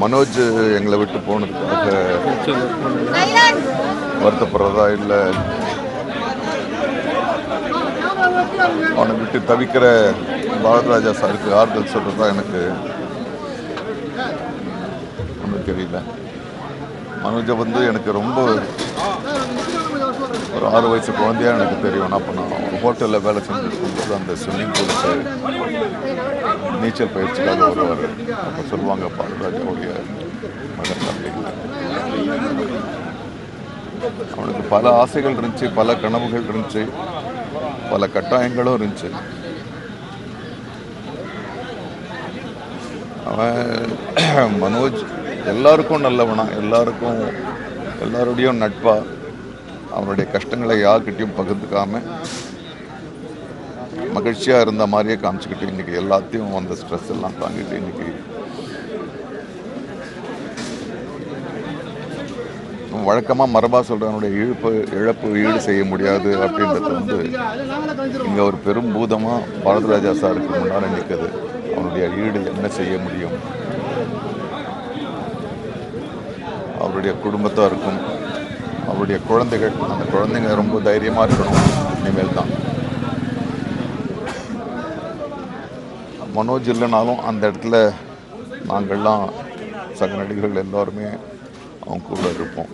மனோஜ் எங்களை விட்டு போனதுக்காக வருத்தப்படுறதா இல்லை? அவனை விட்டு தவிக்கிற பாரதராஜா சாருக்கு ஆறுதல் சொல்றதா எனக்கு ஒன்றும் தெரியல. மனோஜை வந்து எனக்கு ரொம்ப ஒரு ஆறு வயசு குழந்தையாக எனக்கு தெரியும். அப்போ நான் ஹோட்டலில் வேலை செஞ்சு இருக்கும்போது அந்த ஸ்விம்மிங் பூலுக்கு நீச்சல் பயிற்சிக்காக வருவார் அப்போ சொல்லுவாங்க பாரதராஜாவுடைய மகன் அப்படின்னு அவனுக்கு பல ஆசைகள் இருந்துச்சு பல கனவுகள் இருந்துச்சு பல கட்டாயங்களும் இருந்துச்சு. அவன் மனோஜ் எல்லாருக்கும் நல்லவனா எல்லாருக்கும் எல்லாரோடையும் நட்பா அவனுடைய கஷ்டங்களை யார்கிட்டயும் பகிர்ந்துக்காம மகிழ்ச்சியாக இருந்த மாதிரியே காமிச்சுக்கிட்டு இன்னைக்கு எல்லாத்தையும் அந்த ஸ்ட்ரெஸ் எல்லாம் தாங்கிட்டு இன்னைக்கு வழக்கமாக மரபா சொல்கிறவனுடைய இழுப்பு இழப்பு ஈடு செய்ய முடியாது அப்படின்றது வந்து இங்கே ஒரு பெரும் பூதமாக பாரதராஜா சாருக்கு முன்னால் நிற்குது அவனுடைய ஈடு என்ன செய்ய முடியும்? அவருடைய குடும்பத்தாருக்கும் அவருடைய குழந்தைகள் அந்த குழந்தைங்க ரொம்ப தைரியமாக இருக்கணும். இனிமேல் தான் மனோஜ் இல்லைனாலும் அந்த இடத்துல நாங்கள்லாம் சக நடிகர்கள் எல்லாருமே அவங்க கூட இருப்போம்.